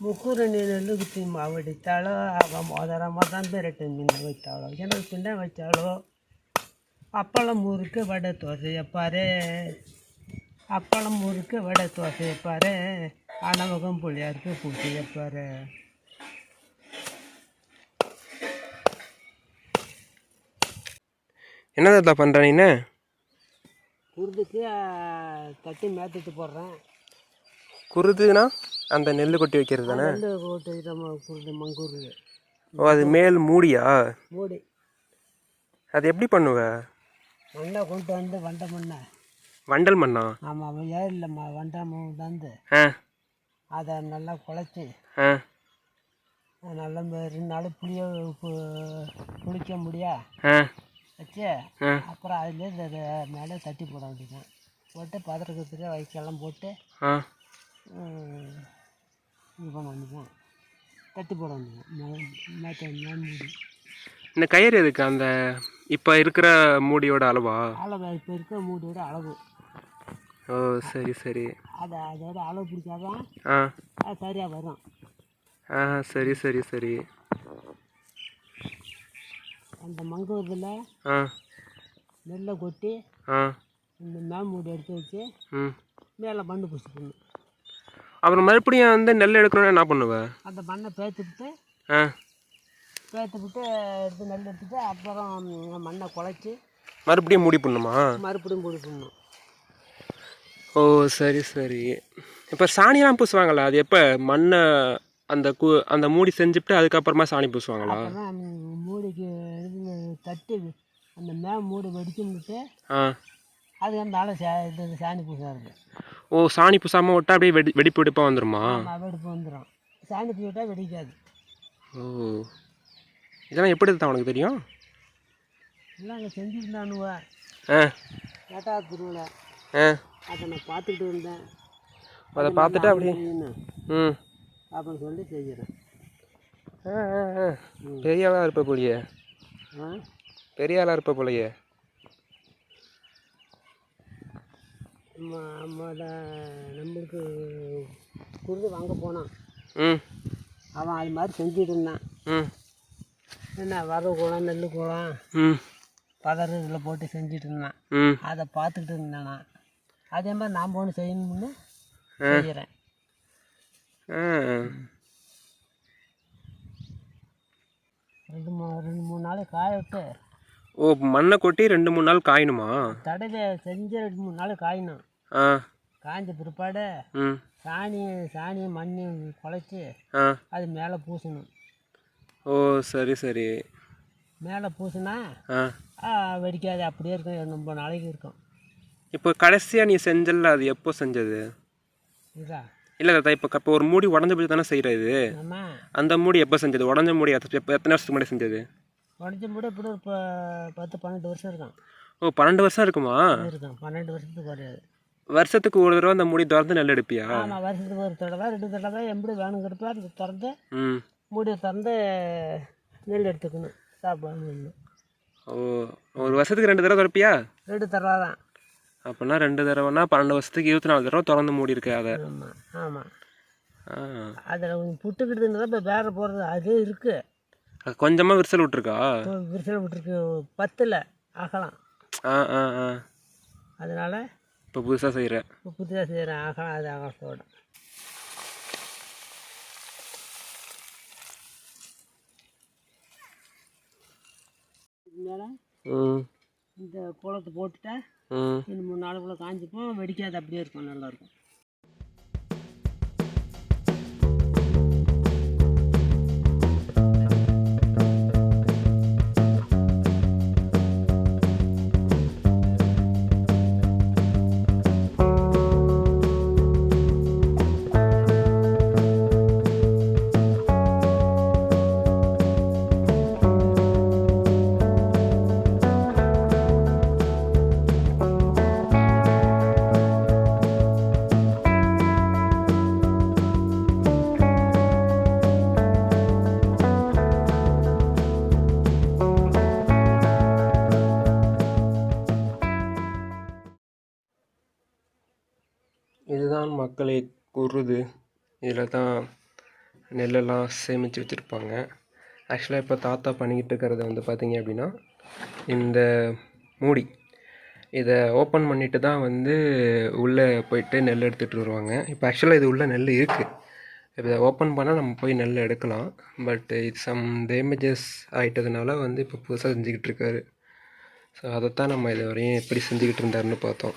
நெல்லு குத்தி மாவடித்தாளோ அவன் மோதரமாக தான் பெரட்டு மீன் வைத்தாளோ. எனக்கு பின்ன வச்சாளோ அப்பளம் முறுக்கு வடை தோசையப்பாரு அப்பளம் முறுக்கு வடை தோசையப்பாரு அனவகம் புள்ளியாருக்கு பூசையப்பாரு என்ன தாத்தா பண்ணுற நீ குருதுக்கு தட்டி மேத்துட்டு போடுறேன். குருதுனா அந்த நெல் கொட்டி வைக்கிறது தானே? ஓ அது மேல் மூடியா? மூடி. அது எப்படி பண்ணுவ? மண்ணை கொண்டு வந்து வண்டை மண்ணை. வண்டல் மண்ணா? ஆமாம் ஏரியில் ம வண்டை ஆ. அதை நல்லா குழச்சி ஆ. நல்லா ரெண்டு நாள் புளிய புளிக்க முடியா? வச்சு அப்புறம் அதுலேயே இந்த மேலே தட்டி போட வேண்டியதான் போட்டு பதறக்கத்துக்கு வைக்கெல்லாம் போட்டு ஆ ம், இது பண்ண வேண்டியதான் தட்டி போட மூடி இந்த கயிறு எதுக்கு? அந்த இப்போ இருக்கிற மூடியோட அளவா? அளவு இப்போ இருக்க மூடியோட அளவு. ஓ சரி சரி. அதை அதோட அளவு பிடிச்சாதான் ஆ. சரியாக வரும். ஆ சரி சரி சரி. அந்த மங்குவதில் ஆ. நெல்லை கொட்டி ஆ. இந்த மேல் மூடி எடுத்து வச்சு ம். மேலே மண்ணு பூசிக்கணும் அப்புறம் மறுபடியும் வந்து நெல் எடுக்கணும்னா என்ன பண்ணுவ? அந்த மண்ணை பேத்துக்கிட்டு ஆ. பேத்துக்கிட்டு எடுத்து நெல் எடுத்துட்டு அப்புறம் மண்ணை குழச்சி மறுபடியும் மூடி பண்ணுமா மறுபடியும் பொடி பண்ணணும் ஓ சரி சரி. இப்போ சாணியெல்லாம் பூசுவாங்களா? அது எப்போ மண்ணை அந்த கு அந்த மூடி செஞ்சுட்டு அதுக்கப்புறமா சாணி பூசுவாங்களா? மூடிக்கு இது தட்டி அந்த மே மூடி வெடிச்சுட்டு ஆ. அது அந்த ஆளை சா இது சாணி பூசா இருக்கு ஓ சாணி பூசாமல் விட்டா அப்படியே வெடி வெடிப்பு வெடிப்பாக வந்துருமா? வெடிப்பு வந்துடும் சாணி பூசிட்டா வெடிக்காது. ஓ. இதெல்லாம் எப்படி தான் உனக்கு தெரியும்? இல்லை அங்கே செஞ்சுருந்தானுவ. ஆ. கேட்டா திருவிழா ஆ. அதை நான் பார்த்துக்கிட்டு இருந்தேன். அதை பார்த்துட்டு அப்படியே ம். அப்படின்னு சொல்லி செய்கிறேன் பெரிய ஆளாக இருப்ப போலியே. ஆ? பெரிய ஆளாக இருப்ப போலையே நம்ம நம்ம நம்மளுக்கு குருது வாங்க போனான். அவன் அது மாதிரி செஞ்சுட்டு இருந்தான். என்ன வரவு குளம் நெல் குளம் ம். பதறு இதில் போட்டு செஞ்சுட்டு இருந்தான். அதை பார்த்துக்கிட்டு இருந்தேன். நான் அதே மாதிரி நாம் ஒன்று செய்யணும்னு செய்கிறேன். ரெண்டு மூணு ரெண்டு மூணு நாளைக்கு காய விட்டு ஓ மண்ணை கொட்டி ரெண்டு மூணு நாள் காயணுமா? தடவை செஞ்சு ரெண்டு மூணு நாள் காயணும். ஆ. காய்ஞ்ச பிற்பாடு ம். சாணி சாணியும் மண்ணையும் குழைச்சி ஆ. அது மேலே பூசணும். ஓ சரி சரி. மேலே பூசினா ஆ. வெடிக்காது. அப்படியே இருக்கும். ரொம்ப நாளைக்கு இருக்கும். இப்போ கடைசியாக நீ செஞ்சல அது எப்போ செஞ்சது? இதா? இல்லை தாத்தா இப்போ இப்போ ஒரு மூடி உடஞ்ச போய் தானே செய்கிற இது? நம்ம அந்த மூடி எப்போ செஞ்சது? உடஞ்ச மூடி எத்தனை வருஷத்துக்கு முன்னாடி செஞ்சது? உடஞ்சி மூட இப்படி ஒரு ப- பத்து பன்னெண்டு வருஷம் இருக்கும் ஓ பன்னெண்டு வருஷம் இருக்குமா? இருக்கும் பன்னெண்டு வருஷத்துக்கு குறையாது வருஷத்துக்கு ஒரு தடவை அந்த மூடி திறந்து நெல் எடுப்பியா ஆமாம் வருஷத்துக்கு ஒரு தடவை ரெண்டு தடவை எப்படி வேணுங்கிறப்ப அதை திறந்து ம். மூடியை திறந்து நெல் எடுத்துக்கணும் சாப்பிடணும். ஓ ஒரு வருஷத்துக்கு ரெண்டு தடவை திறப்பியா? ரெண்டு தடவை தான். அப்படின்னா ரெண்டு தடவைனா பன்னெண்டு வருஷத்துக்கு இருபத்தி நாலு தடவை திறந்து மூடி இருக்கு அதை. ஆமாம் ஆமாம் அதில் கொஞ்சம் புட்டுக்கிட்டு இப்போ வேற போகிறது அது இருக்குது கொஞ்சமாக விரிசல் விட்ருக்கா விரிசல் விட்டுருக்கு. பத்தில் ஆகலாம். ஆ ஆ ஆ. அதனால் இப்போ புதுசாக செய்கிற இப்போ புதுசாக செய்கிறேன் ஆகலாம் அது ம். இந்த குளத்தை போட்டுட்டா ம். ரெண்டு மூணு நாளுக்குள்ளே காஞ்சிப்போம். வெடிக்காது அப்படியே இருக்கும். நல்லாயிருக்கும் இதுதான் மக்களே குருது. இதில் தான் நெல்லெல்லாம் சேமித்து வச்சுருப்பாங்க. ஆக்சுவலாக இப்போ தாத்தா பண்ணிக்கிட்டு இருக்கிறது வந்து பார்த்திங்க அப்படின்னா இந்த மூடி. இதை ஓப்பன் பண்ணிட்டு தான் வந்து உள்ளே போயிட்டு நெல் எடுத்துகிட்டு வருவாங்க. இப்போ ஆக்சுவலாக இது உள்ளே நெல் இருக்குது இப்போ இதை ஓப்பன் பண்ணால் நம்ம போய் நெல் எடுக்கலாம். பட் இது சம் டேமேஜஸ் ஆகிட்டதுனால வந்து இப்போ புதுசாக செஞ்சுக்கிட்டு இருக்காரு. ஸோ அதைத்தான் நம்ம இது வரையும் எப்படி செஞ்சுக்கிட்டு இருந்தாருன்னு பார்த்தோம்.